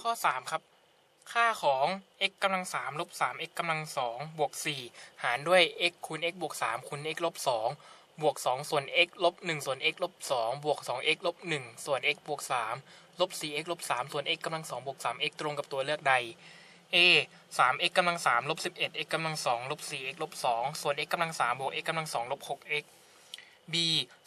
ข้อ 3 ครับ ค่าของ x กำลัง3ลบ 3x กำลัง2บวก4หารด้วย x คูณ x บวก3คูณ x ลบ2บวก 2 ส่วน x ลบ1ส่วน x ลบ2บวก 2x ลบ1ส่วน x บวก3ลบ 4x ลบ3ส่วน x กำลัง2บวก 3x ตรงกับตัวเลือกใด a 3x กำลัง3ลบ 11x กำลัง2ลบ 4x ลบ2ส่วน x กำลัง3บวก x กำลัง2ลบ 6x b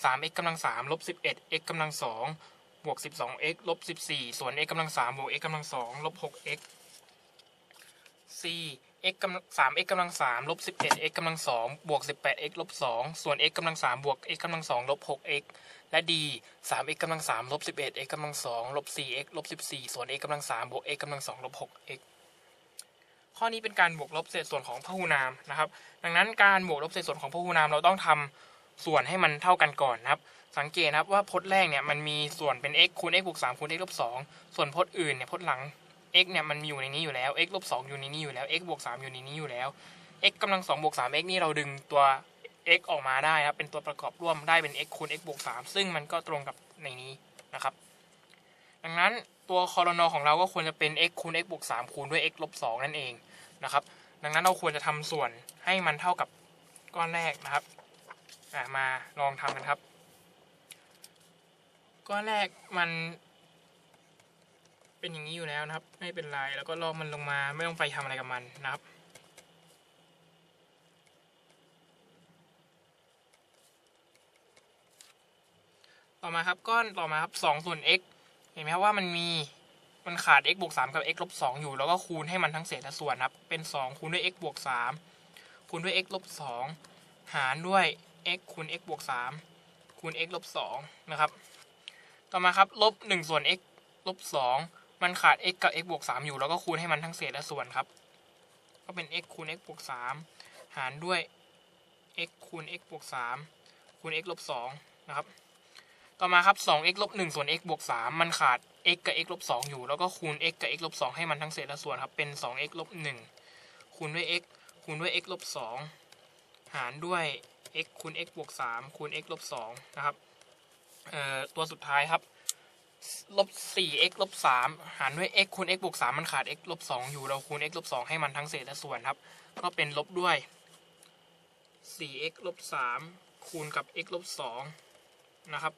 3x กำลัง3ลบ 11x กำลัง2 บวก 12x ลบ 14 ส่วน x กำลัง3บวก x กำลัง2ลบ 6x c x กำลัง 3x กำลัง3ลบ 11x กำลัง2บวก 18x ลบ 2 ส่วน x กำลัง3บวก x กำลัง2ลบ 6x และ d 3x กำลัง3ลบ 11x กำลัง2ลบ 4x ลบ 14 ส่วน x กำลัง3บวก x กำลัง2ลบ 6x ข้อนี้เป็นการบวกลบเศษส่วนของพหูนามนะครับ ดังนั้นการบวกลบเศษส่วนของพหูนามเราต้องทำส่วนให้มันเท่ากันก่อนนะครับ สังเกตนะครับว่าพจน์แรกเนี่ยมันมีส่วนเป็น x คูณ x บวก3คูณ x ลบ2ส่วนพจน์อื่นเนี่ยพจน์หลัง x เนี่ยมันมีอยู่ในนี้อยู่แล้ว x ลบ2อยู่ในนี้อยู่แล้ว x บวก3อยู่ในนี้อยู่แล้ว x กำลัง2บวก 3x นี่เราดึงตัว x ออกมาได้ครับเป็นตัวประกอบร่วมได้เป็น x คูณ x บวก3ซึ่งมันก็ตรงกับในนี้นะครับ ดังนั้นตัวคอรนอของเราก็ควรจะเป็น x คูณ x บวก3คูณด้วย x ลบ2นั่นเองนะครับ ดังนั้นเราควรจะทำส่วนให้มันเท่ากับก้อนแรกนะครับมาลองทำกันครับ ก้อนแรกมันเป็นอย่างนี้อยู่แล้วนะครับ ไม่เป็นไรแล้วก็ลอกมันลงมาไม่ต้องไปทำอะไรกับมันนะครับ ต่อมาครับก้อนต่อมาครับสองส่วน x เห็นไหมครับว่ามันมีมันขาด x บวก3กับ x ลบ2อยู่ แล้วก็คูณให้มันทั้งเศษและส่วนครับ เป็น2คูณด้วย x บวก3คูณด้วย x ลบ2หารด้วย x คูณ x บวก3คูณ x ลบ2นะครับ ต่อมาครับลบ1ส่วน x ลบ2มันขาด x กับ x บวก3อยู่แล้วก็คูณให้มันทั้งเศษและส่วนครับ ก็เป็น x คูณ x บวก3หารด้วย x คูณ x บวก3คูณ x ลบ2นะครับ ต่อมาครับ 2x ลบ1ส่วน x บวก3มันขาด x กับ x ลบ2อยู่ แล้วก็คูณ x กับ x ลบ2ให้มันทั้งเศษและส่วนครับ เป็น 2x ลบ1คูณด้วย x คูณด้วย x ลบ2หารด้วย x คูณ x บวก3คูณ x ลบ2นะครับ เอ่อตัวสุดท้ายครับลบ 4x ลบ3หารด้วย x คูณ x บวก3มันขาด x ลบ2อยู่เราคูณ x ลบ2ให้มันทั้งเศษและส่วนครับ ก็เป็นลบด้วย 4x ลบ3คูณกับ x ลบ2นะครับ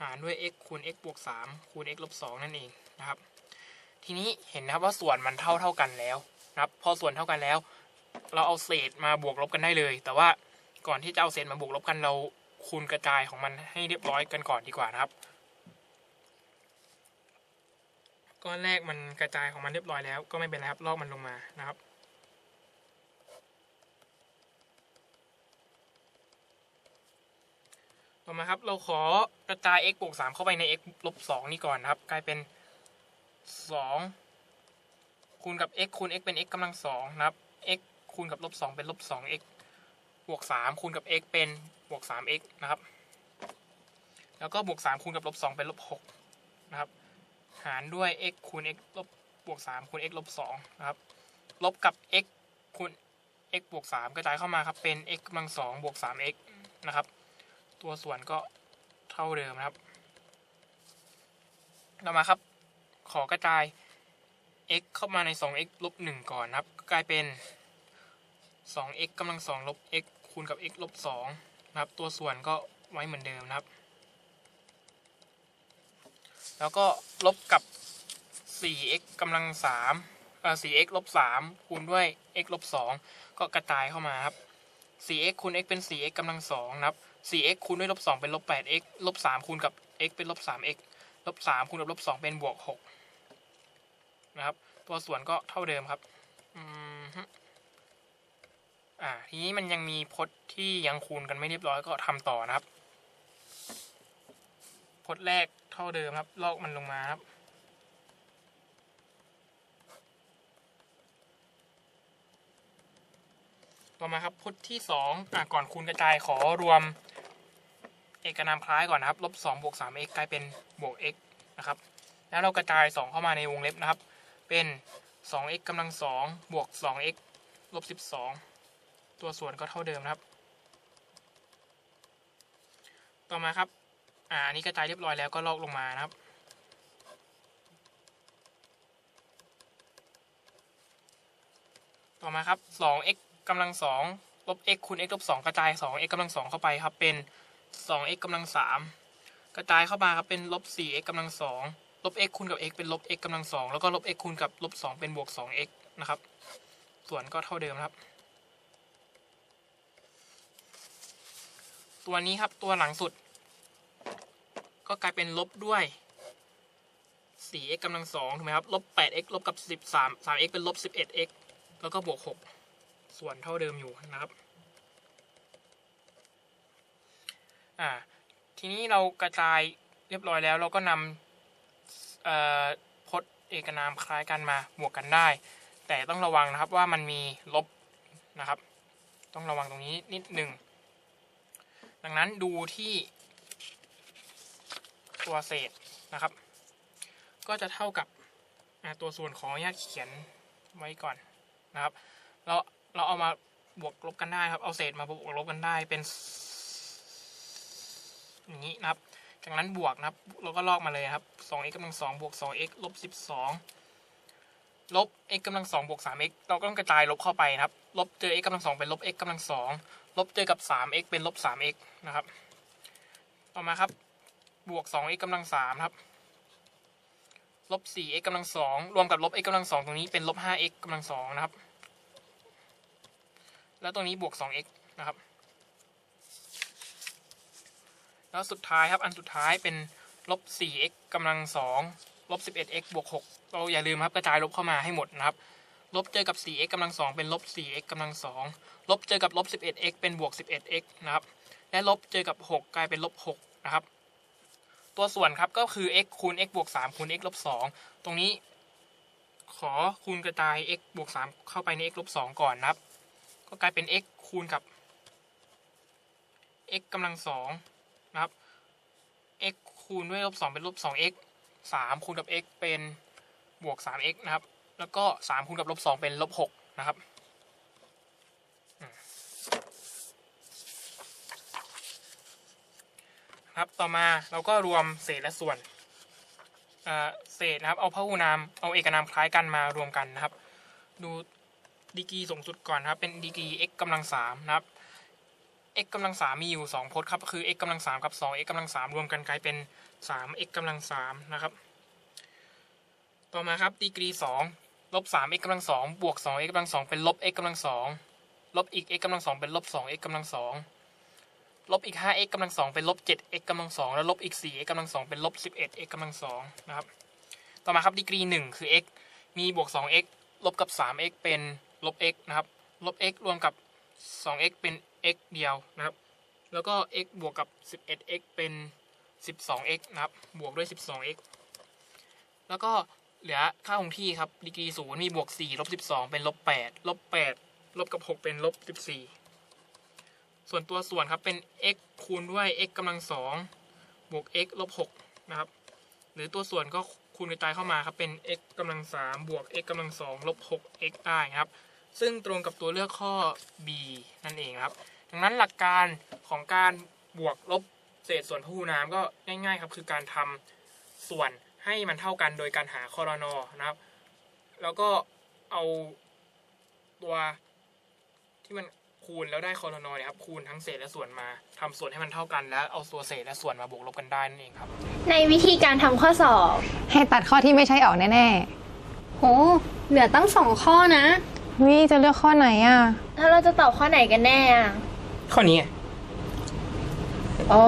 หารด้วย x คูณ x บวก3คูณ x ลบ2นั่นเองนะครับ ทีนี้เห็นนะครับว่าส่วนมันเท่าเท่ากันแล้วนะครับ พอส่วนเท่ากันแล้ว เราเอาเศษมาบวกลบกันได้เลย แต่ว่าก่อนที่จะเอาเศษมาบวกลบกันเรา คูณกระจายของมันให้เรียบร้อยกันก่อนดีกว่านะครับ ก้อนแรกมันกระจายของมันเรียบร้อยแล้วก็ไม่เป็นไรครับลอกมันลงมานะครับต่อมาครับเราขอกระจาย x บวก3เข้าไปใน x ลบ2นี่ก่อนนะครับ กลายเป็น 2 คูณกับ x คูณ x เป็น x กำลัง2นะครับ x คูณกับลบ2เป็นลบ 2x บวก3คูณกับ x เป็น บวก 3x นะครับ แล้วก็บวก 3 คูณกับลบ 2 เป็นลบ 6 นะครับ หารด้วย x คูณ x ลบบวก 3 คูณ x ลบ 2 นะครับ ลบกับ x คูณ x บวก 3 กระจายเข้ามาครับ เป็น x กำลัง 2 บวก 3x นะครับ ตัวส่วนก็เท่าเดิมนะครับ ต่อมาครับ ขอกระจาย x เข้ามาใน 2x ลบ 1 ก่อนนะครับ กลายเป็น 2x กำลัง 2 ลบ x คูณกับ x ลบ 2 นะครับตัวส่วนก็ไว้เหมือนเดิมนะครับ แล้วก็ลบกับ 4x กำลัง3เอ่อ 4x ลบ3คูณด้วย x ลบ2ก็กระจายเข้ามาครับ 4x คูณ x เป็น 4x กำลัง2นะครับ 4x คูณด้วยลบ2เป็นลบ 8x ลบ3คูณกับ x เป็นลบ 3x ลบ3คูณกับลบ2เป็นบวก6นะครับ ตัวส่วนก็เท่าเดิมครับ อืม อ่าทีนี้มันยังมีพจน์ที่ยังคูณกันไม่เรียบร้อยก็ทำต่อนะครับ พจน์แรกเท่าเดิมครับ ลอกมันลงมาครับ ต่อมาครับพจน์ที่สองอะก่อนคูณกระจายขอรวมเอกนามคล้ายก่อนนะครับลบสองบวกสาม x กกลายเป็นบวก x นะครับ แล้วเรากระจายสองเข้ามาในวงเล็บนะครับ เป็นสอง x กกำลังสองบวกสอง x ลบสิบสอง ตัวส่วนก็เท่าเดิมครับ ต่อมาครับ อ่านี้กระจายเรียบร้อยแล้วก็ลอกลงมานะครับ ต่อมาครับ2 x กำลัง2ลบ x คูณ x ลบ2กระจาย2 x กำลัง2เข้าไปครับ เป็น2 x กำลัง3กระจายเข้ามาครับ เป็นลบ4 x กำลัง2ลบ x คูณกับ x เป็นลบ x กำลัง2แล้วก็ลบ x คูณกับลบ2เป็นบวก2 x นะครับ ส่วนก็เท่าเดิมครับ ตัวนี้ครับตัวหลังสุด ก็กลายเป็นลบด้วย 4x กำลังสองถูกไหมครับลบ 8x ลบกับ 13 3x เป็นลบ 11x แล้วก็บวก 6 ส่วนเท่าเดิมอยู่นะครับ อ่า ทีนี้เรากระจายเรียบร้อยแล้วเราก็นำเอ่อพจน์เอกนามคล้ายกันมาบวกกันได้ แต่ต้องระวังนะครับว่ามันมีลบนะครับ ต้องระวังตรงนี้นิดหนึ่ง ดังนั้นดูที่ตัวเศษนะครับ ก็จะเท่ากับตัวส่วนของอนุญาตเขียนไว้ก่อนนะครับ เราเราเอามาบวกลบกันได้ครับ เอาเศษมาบวกลบกันได้เป็นอย่างนี้นะครับ จากนั้นบวกนะครับ เราก็ลอกมาเลยครับ 2x กำลัง2บวก 2x ลบ 12 ลบ x กำลัง2บวก 3x เราก็ต้องกระจายลบเข้าไปนะครับ ลบเจอ x กำลัง2เป็นลบ x กำลัง2 ลบเจอกับ 3x เป็นลบ 3x นะครับ ต่อมาครับ บวก 2x กำลัง3ครับ ลบ 4x กำลัง2รวมกับลบ x กำลัง2ตรงนี้เป็นลบ 5x กำลัง2นะครับ แล้วตรงนี้บวก 2x นะครับ แล้วสุดท้ายครับ อันสุดท้ายเป็นลบ 4x กำลัง2ลบ 11x บวก 6 เราอย่าลืมครับกระจายลบเข้ามาให้หมดนะครับ ลบเจอกับ 4x กำลัง2เป็นลบ 4x กำลัง2ลบเจอกับลบ 11x เป็นบวก 11x นะครับ และลบเจอกับ 6 กลายเป็นลบ 6 นะครับ ตัวส่วนครับก็คือ x คูณ x บวก 3 คูณ x ลบ 2 ตรงนี้ ขอคูณกระจาย x บวก 3 เข้าไปใน x ลบ 2 ก่อนนะครับ ก็กลายเป็น x คูณกับ x กำลัง2นะครับ x คูณด้วยลบ 2 เป็นลบ 2x 3คูณกับ x เป็นบวก 3x นะครับ แล้วก็3คูณกับลบ2เป็นลบ6นะครับครับต่อมาเราก็รวมเศษและส่วนอ่าเศษนะครับ เอาพหุนามเอาเอกนามคล้ายกันมารวมกันนะครับ ดูดีกรีสูงสุดก่อนครับ เป็นดีกรี x กำลัง3นะครับ x กำลังสามมีอยู่สองพจน์ครับก็คือ x กำลังสามกับสอง x กำลังสามรวมกันกลายเป็นสาม x กำลังสามนะครับ ต่อมาครับดีกรีสอง ลบสาม x กำลังสองบวกสอง x กำลังสองเป็นลบ x กำลังสองลบอีก x กำลังสองเป็นลบสอง x กำลังสองลบอีกห้า x กำลังสองเป็นลบเจ็ด x กำลังสองแล้วลบอีกสี่ x กำลังสองเป็นลบสิบเอ็ด x กำลังสองนะครับ ต่อมาครับดีกรีหนึ่งคือ x มีบวกสอง x ลบกับสาม x เป็นลบ x นะครับ ลบ x รวมกับสอง x เป็น x เดียวนะครับ แล้วก็ x บวกกับ 11x เป็น 12x นะครับ บวกด้วย 12x แล้วก็ เหลือค่าคงที่ครับดีกรีศูนย์มีบวก4ลบ12เป็นลบ8ลบ8ลบกับ6เป็นลบ14ส่วนตัวส่วนครับเป็น x คูณด้วย x กำลัง2บวก x ลบ6นะครับ หรือตัวส่วนก็คูณกระจายเข้ามาครับเป็น x กำลัง3บวก x กำลัง2ลบ 6x ได้ครับ ซึ่งตรงกับตัวเลือกข้อ B นั่นเองครับ ดังนั้นหลักการของการบวกลบเศษส่วนพหุนามก็ง่ายๆครับคือการทำส่วน ให้มันเท่ากันโดยการหาคอรนอนะครับ แล้วก็เอาตัวที่มันคูณแล้วได้คอรนอเนี่ยครับคูณทั้งเศษและส่วนมาทำส่วนให้มันเท่ากันแล้วเอาตัวเศษและส่วนมาบวกลบกันได้นั่นเองครับ ในวิธีการทำข้อสอบ ให้ตัดข้อที่ไม่ใช่ออกแน่โหเหลือตั้งสองข้อนะๆวิจะเลือกข้อไหนอะแล้วเราจะตอบข้อไหนกันแน่อะข้อนี้ไงโอ้